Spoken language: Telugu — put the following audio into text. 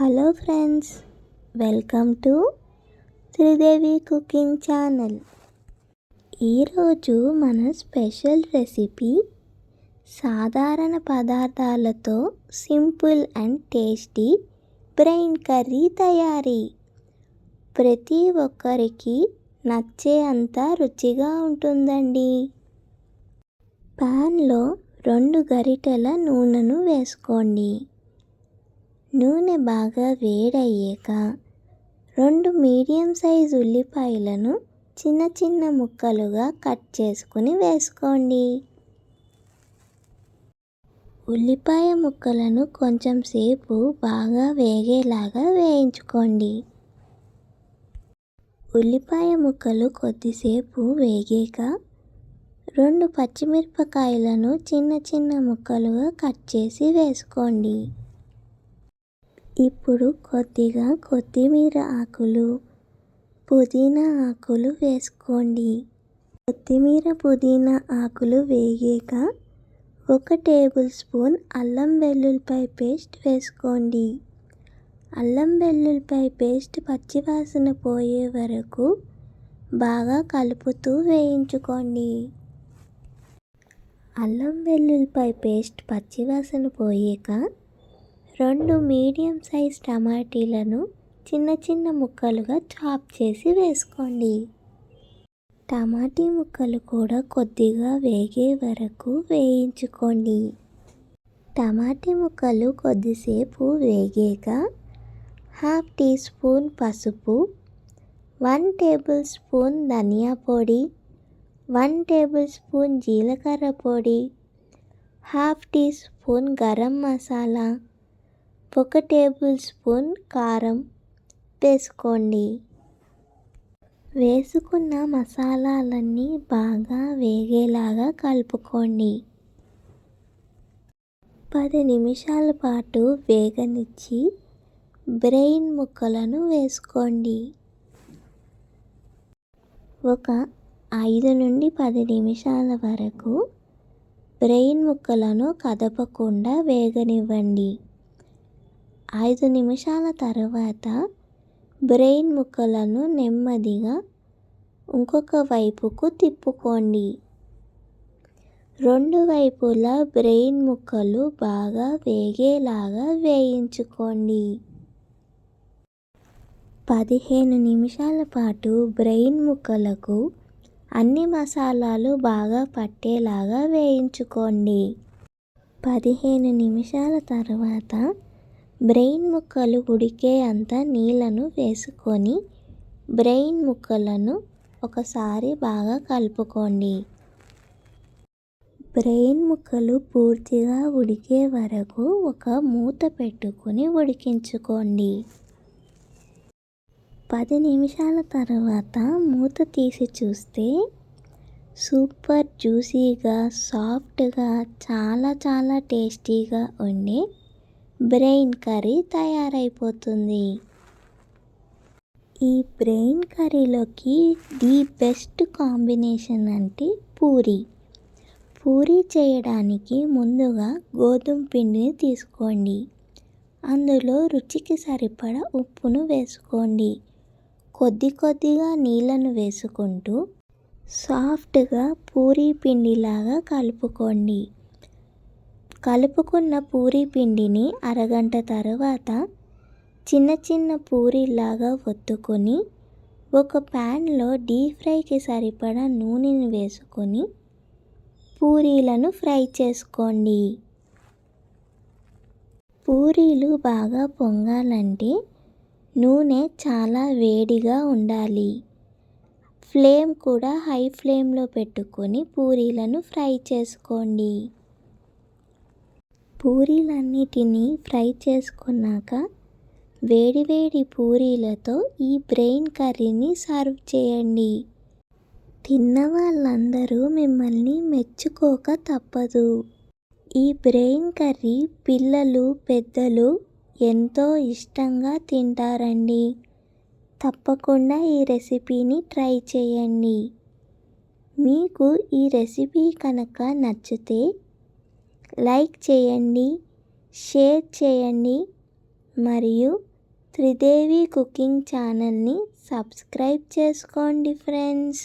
Hello friends welcome to Sridevi cooking channel. ఈరోజు మన స్పెషల్ రెసిపీ సాధారణ పదార్థాలతో simple and tasty brain curry తయారీ. ప్రతి ఒక్కరికి నచ్చే అంత రుచిగా ఉంటుందండి. ప్యాన్లో రెండు గరిటెల నూనెను వేసుకోండి. నూనె బాగా వేడయ్యాక రెండు మీడియం సైజు ఉల్లిపాయలను చిన్న చిన్న ముక్కలుగా కట్ చేసుకుని వేసుకోండి. ఉల్లిపాయ ముక్కలను కొంచెం సేపు బాగా వేగేలాగా వేయించుకోండి. ఉల్లిపాయ ముక్కలు కొద్దిసేపు వేగాక రెండు పచ్చిమిరపకాయలను చిన్న చిన్న ముక్కలుగా కట్ చేసి వేసుకోండి. ఇప్పుడు కొద్దిగా కొత్తిమీర ఆకులు పుదీనా ఆకులు వేసుకోండి. కొత్తిమీర పుదీనా ఆకులు వేగాక ఒక టేబుల్ స్పూన్ అల్లం వెల్లుల్లిపాయ పేస్ట్ వేసుకోండి. అల్లం వెల్లుల్లిపాయ పేస్ట్ పచ్చివాసన పోయే వరకు బాగా కలుపుతూ వేయించుకోండి. అల్లం వెల్లుల్లిపాయ పేస్ట్ పచ్చివాసన పోయాక రెండు మీడియం సైజ్ టమాటీలను చిన్న చిన్న ముక్కలుగా చాప్ చేసి వేసుకోండి. టమాటీ ముక్కలు కూడా కొద్దిగా వేగే వరకు వేయించుకోండి. టమాటీ ముక్కలు కొద్దిసేపు వేగాక హాఫ్ టీ స్పూన్ పసుపు వన్ టేబుల్ స్పూన్ ధనియా పొడి వన్ టేబుల్ స్పూన్ జీలకర్ర పొడి half teaspoon garam masala ఒక టేబుల్ స్పూన్ కారం వేసుకోండి. వేసుకున్న మసాలాలన్నీ బాగా వేగేలాగా కలుపుకోండి. పది నిమిషాల పాటు వేగనిచ్చి బ్రెయిన్ ముక్కలను వేసుకోండి. ఒక ఐదు నుండి పది నిమిషాల వరకు బ్రెయిన్ ముక్కలను కదపకుండా వేగనివ్వండి. ఐదు నిమిషాల తర్వాత బ్రెయిన్ ముక్కలను నెమ్మదిగా ఇంకొక వైపుకు తిప్పుకోండి. రెండు వైపులా బ్రెయిన్ ముక్కలు బాగా వేగేలాగా వేయించుకోండి. పదిహేను నిమిషాల పాటు బ్రెయిన్ ముక్కలకు అన్ని మసాలాలు బాగా పట్టేలాగా వేయించుకోండి. పదిహేను నిమిషాల తర్వాత బ్రెయిన్ ముక్కలు ఉడికే అంత నీళ్ళను వేసుకొని బ్రెయిన్ ముక్కలను ఒకసారి బాగా కలుపుకోండి. బ్రెయిన్ ముక్కలు పూర్తిగా ఉడికే వరకు ఒక మూత పెట్టుకొని ఉడికించుకోండి. పది నిమిషాల తర్వాత మూత తీసి చూస్తే సూపర్ జ్యూసీగా సాఫ్ట్గా చాలా చాలా టేస్టీగా ఉండే బ్రెయిన్ కర్రీ తయారైపోతుంది. ఈ బ్రెయిన్ కర్రీలోకి ది బెస్ట్ కాంబినేషన్ అంటే పూరి. పూరి చేయడానికి ముందుగా గోధుమ పిండిని తీసుకోండి. అందులో రుచికి సరిపడ ఉప్పును వేసుకోండి. కొద్ది కొద్దిగా నీళ్ళను వేసుకుంటూ సాఫ్ట్గా పూరీ పిండిలాగా కలుపుకోండి. కలుపుకున్న పూరీ పిండిని అరగంట తర్వాత చిన్న చిన్న పూరీలాగా ఒత్తుకొని ఒక ప్యాన్లో డీప్ ఫ్రైకి సరిపడా నూనెని వేసుకొని పూరీలను ఫ్రై చేసుకోండి. పూరీలు బాగా పొంగాలంటే నూనె చాలా వేడిగా ఉండాలి. ఫ్లేమ్ కూడా హై ఫ్లేమ్లో పెట్టుకొని పూరీలను ఫ్రై చేసుకోండి. పూరీలన్నిటినీ ఫ్రై చేసుకున్నాక వేడివేడి పూరీలతో ఈ బ్రెయిన్ కర్రీని సర్వ్ చేయండి. తిన్న వాళ్ళందరూ మిమ్మల్ని మెచ్చుకోక తప్పదు. ఈ బ్రెయిన్ కర్రీ పిల్లలు పెద్దలు ఎంతో ఇష్టంగా తింటారండి. తప్పకుండా ఈ రెసిపీని ట్రై చేయండి. మీకు ఈ రెసిపీ కనుక నచ్చితే లైక్ చేయండి షేర్ చేయండి మరియు త్రిదేవి కుకింగ్ ఛానల్ని సబ్స్క్రైబ్ చేసుకోండి ఫ్రెండ్స్.